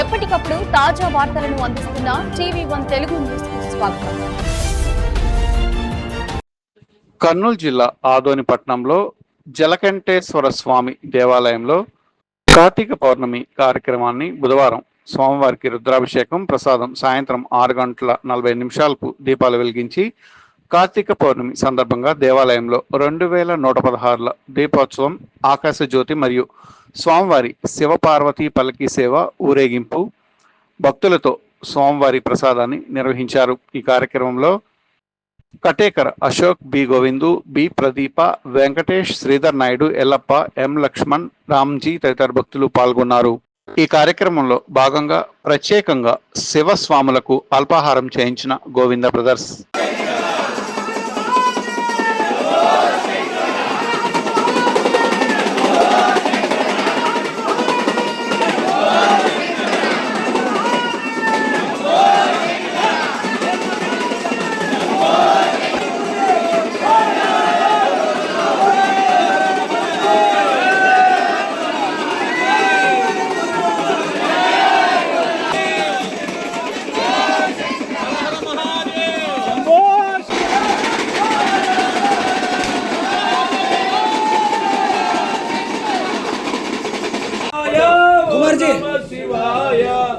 ఎప్పటికప్పుడు తాజా వార్తలను అందిస్తున్న టీవీ వన్ తెలుగు న్యూస్ స్వాగతం. కర్నూలు జిల్లా ఆదోని పట్టణంలో జలకంఠేశ్వర స్వామి దేవాలయంలో కార్తీక పౌర్ణమి కార్యక్రమాన్ని బుధవారం స్వామివారికి రుద్రాభిషేకం ప్రసాదం సాయంత్రం ఆరు గంటల నలభై నిమిషాలకు దీపాలు వెలిగించి కార్తీక పౌర్ణమి సందర్భంగా దేవాలయంలో రెండు వేల నూట పదహారుల దీపోత్సవం ఆకాశ జ్యోతి మరియు స్వామివారి శివపార్వతీ పల్లకి సేవ ఊరేగింపు. భక్తులతో స్వామివారి ప్రసాదాన్ని నిర్వహించారు. ఈ కార్యక్రమంలో Katekar Ashok B Govindu B Pradeepa Venkatesh Sridhar Naidu Yellappa M Laxman Ramji తదితర భక్తులు పాల్గొన్నారు. ఈ కార్యక్రమంలో భాగంగా ప్రత్యేకంగా శివస్వాములకు అల్పాహారం చేయించిన గోవింద బ్రదర్స్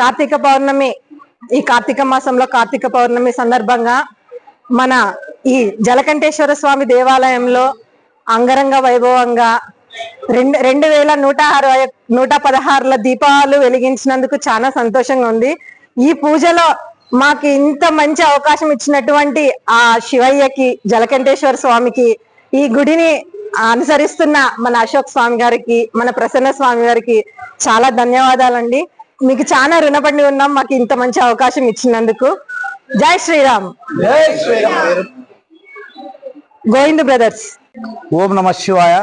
కార్తీక పౌర్ణమి ఈ కార్తీక మాసంలో కార్తీక పౌర్ణమి సందర్భంగా మన ఈ జలకంఠేశ్వర స్వామి దేవాలయంలో అంగరంగ వైభవంగా రెండు రెండు వేల నూట అరవై నూట పదహారుల దీపాలు వెలిగించినందుకు చాలా సంతోషంగా ఉంది. ఈ పూజలో మాకు ఇంత మంచి అవకాశం ఇచ్చినటువంటి ఆ శివయ్యకి జలకంఠేశ్వర స్వామికి ఈ గుడిని అనుసరిస్తున్న మన అశోక్ స్వామి గారికి మన ప్రసన్న స్వామి గారికి చాలా ధన్యవాదాలండి. మీకు చాలా రుణపడి ఉన్నాం మాకు ఇంత మంచి అవకాశం ఇచ్చినందుకు. జై శ్రీరామ్. గోవింద్ బ్రదర్స్. ఓం నమ శివాయ.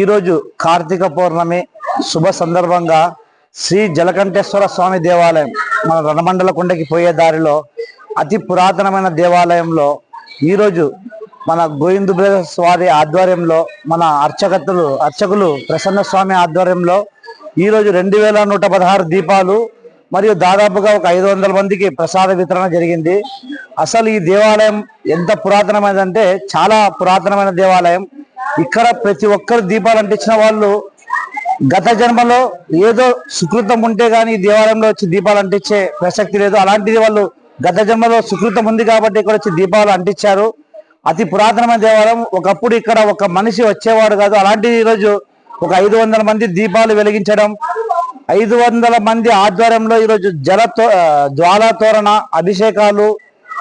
ఈరోజు కార్తీక పౌర్ణమి శుభ సందర్భంగా శ్రీ జలకంఠేశ్వర స్వామి దేవాలయం మన రణమండల కొండకి పోయే దారిలో అతి పురాతనమైన దేవాలయంలో ఈరోజు మన గోవిందు బ్రదర్స్ వారి ఆధ్వర్యంలో మన అర్చకతులు అర్చకులు ప్రసన్న స్వామి ఆధ్వర్యంలో ఈరోజు రెండు వేల నూట పదహారు దీపాలు మరియు దాదాపుగా ఒక ఐదు వందల మందికి ప్రసాద వితరణ జరిగింది. అసలు ఈ దేవాలయం ఎంత పురాతనమైనదంటే చాలా పురాతనమైన దేవాలయం. ఇక్కడ ప్రతి ఒక్కరు దీపాలు అంటించిన వాళ్ళు గత జన్మలో ఏదో సుకృతం ఉంటే కానీ ఈ దేవాలయంలో వచ్చి దీపాలు అంటించే ప్రసక్తి లేదు. అలాంటిది వాళ్ళు గత జన్మలో సుకృతం ఉంది కాబట్టి ఇక్కడ వచ్చి దీపాలు అంటించారు. అతి పురాతనమైన దేవాలయం. ఒకప్పుడు ఇక్కడ ఒక మనిషి వచ్చేవాడు కాదు. అలాంటిది ఈరోజు ఒక ఐదు వందల మంది దీపాలు వెలిగించడం ఐదు వందల మంది ఆధ్వర్యంలో ఈరోజు జల జ్వాలా తోరణ అభిషేకాలు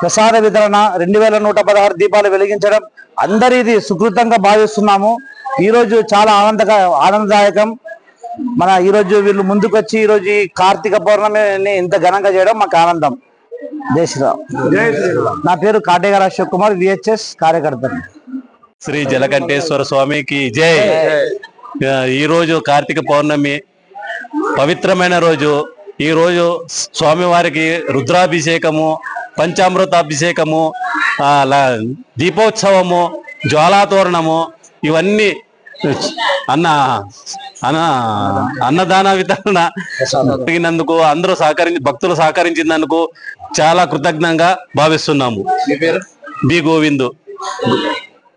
ప్రసాద వితరణ రెండు వేల నూట పదహారు దీపాలు వెలిగించడం అందరి ఇది సుకృతంగా భావిస్తున్నాము. ఈ రోజు చాలా ఆనందక ఆనందదాయకం. మన ఈ రోజు వీళ్ళు ముందుకొచ్చి ఈ రోజు ఈ కార్తీక పౌర్ణమిని ఇంత ఘనంగా చేయడం మాకు ఆనందం. జై శ్రీరామ్. నా పేరు కాటేగార అశోక్ కుమార్ విహెచ్ఎస్ కార్యకర్తని శ్రీ జలకంఠేశ్వర స్వామికి జై. ఆ, ఈ రోజు కార్తీక పౌర్ణమి పవిత్రమైన రోజు. ఈ రోజు స్వామివారికి రుద్రాభిషేకము పంచామృతాభిషేకము దీపోత్సవము జ్వాలాతోరణము ఇవన్నీ అన్న అన్న అన్నదాన వితరణ జరిగినందుకు అందరూ సహకరించి భక్తులు సహకరించినందుకు చాలా కృతజ్ఞంగా భావిస్తున్నాము. మీ పేరు? బి గోవిందు.